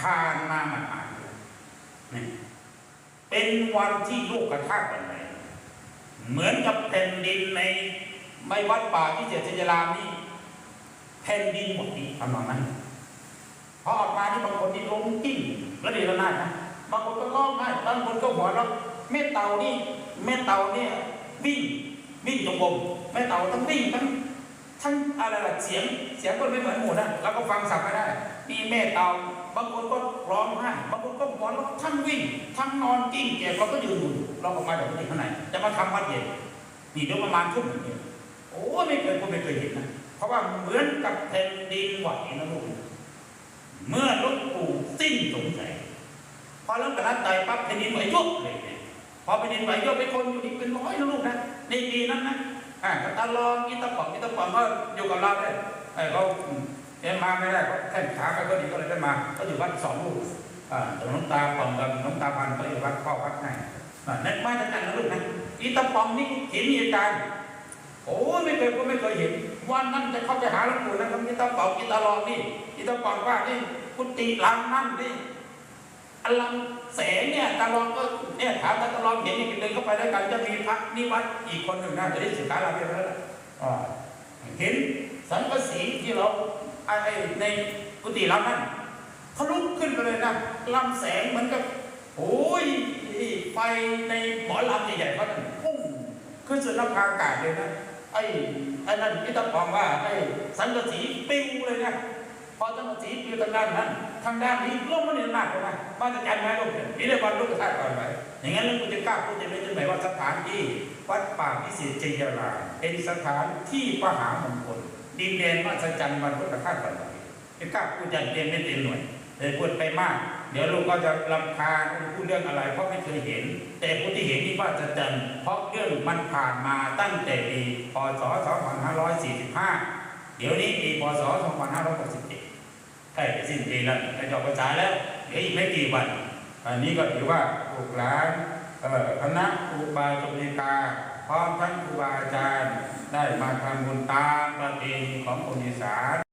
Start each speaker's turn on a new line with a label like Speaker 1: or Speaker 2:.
Speaker 1: ผ่านมามันผ่านนี่เป็นวันที่โลกกระทากกันไหนเหมือนกับแผ่นดินในไม่วัดป่าที่เจษยรามนี่แผ่นดินหมดนี้ทำนองนั้นพอออกมาที่บางคนที่ล้มกิ้งแล้วเดี๋ยวนาดนะบางคนก็ร้องไห้บางคนก็หัวเราะแม่เต่านี่แม่เต่าเนี่ยวิ่งวิ่งจงกรมแม่เต่าทั้งวิ่งทั้งทั้งอะไรล่ะเสียงเสียงก็ไม่เหมือนหมูนะเราก็ฟังสับไม่ได้มีแม่เต่า บางคนก็ร้องไห้บางคนก็หัวเราะทั้งวิ่งทั้งนอนกิ้งแกเราก็ยืนดูเราออกมาจากที่ข้างในจะมาทำวัดเย็นนี่เดี๋ยวประมาณทุ่มหนึ่งเนี่ยโอ้ไม่เคยก็ไม่เคยเห็นนะเพราะว่าเหมือนกับแผ่นดินไหวนะลูกเมื่อลูกปู่สิ้นสงสัยพอเริ่มกระนั้นใจปั๊บแผ่นดินไหวยุบเลยเนี่ยพอแผ่นดินไหวยุบไปคนอยู่นี่เป็นร้อยนะลูกนะในปีนั้นนะอ่าตาลองกิตาปองกิตาปองก็อยู่กับเราได้ไอ้เขา เอ็มมาไม่ได้เขาแค่ขาไปก็ดีก็เลยได้มาก็อยู่วัดสองลูกอ่าตรงน้องตาปองกับน้องตาพันก็อยู่วัดพ่อวัดให้อ่านั่นมาจากกันนะลูกนะกิตาปองนี่เห็นเหตุการณ์โอ้ไม่เคยก็ไม่เคยเห็นวันนั้นจะเข้าไปหาหลวงปู่นะครับกิตาปองกิตาลองนี่กิตาปองว่านี่กุฏิหลังนั่นนี่อลังแสงเนี่ยตาลองก็เนี่ยถามตาลองเห็นนี่เดินเข้าไปด้วยกันจะมีพระนิวัตอีกคนหนึ่งน่าจะได้ศึกาเราเรียบร้อยแล้วอ่าเห็นสังกสีที่เรา ในกุฏิเรานั่นทะลุกขึ้นไปเลยนะลำแสงเหมือนกับโอ้ยไฟในหมอลำใหญ่ๆเขานั่นพุ่งขึ้นสู่นภาอากาศเลยนะไอ้ไอ้นั่นพี่ตะปองว่าไอ้สังกะสีปิ้วเลยนะพอสังกะสีปิ้วทางด้านนั้นทางด้านนี้ลงมาในหนักเลยนะมาจะจันไหมลูกเนี่ยนี่เรียกว่าลูกกระทากก่อนไปอย่างนั้นลูกกูจะกล้าพูดจะไม่จะหมายว่าสถานที่วัดป่าพิเศษเจียราเป็นสถานที่มหามงคล ดินแดนวัสัจจันทร์วันพุทธคาตปันไหวก้าพูดอย่างเต็มไม่เต็มหน่วยเลยพูดไปมาก เดี๋ยวลูกก็จะลำคาญพูดเรื่องอะไร เพราะไม่เคยเห็น แต่ผู้ที่เห็นที่วัดสัจจันเพราะเรื่องมันผ่านมาตั้งแต่ปีพศ 2545 เดี๋ยวนี้ปีพศ 2567ใกล้จะสิ้นปีแล้วจะจบภาษาแล้วเดี๋ยวอีกไม่กี่วัน อันนี้ก็ถือว่าลูกหลานเอ่อคณะครูบาสมิกาพร้อมทั้งครูบาอาจาร ได้มาทำบุญตามประเพณีของคนอีสาน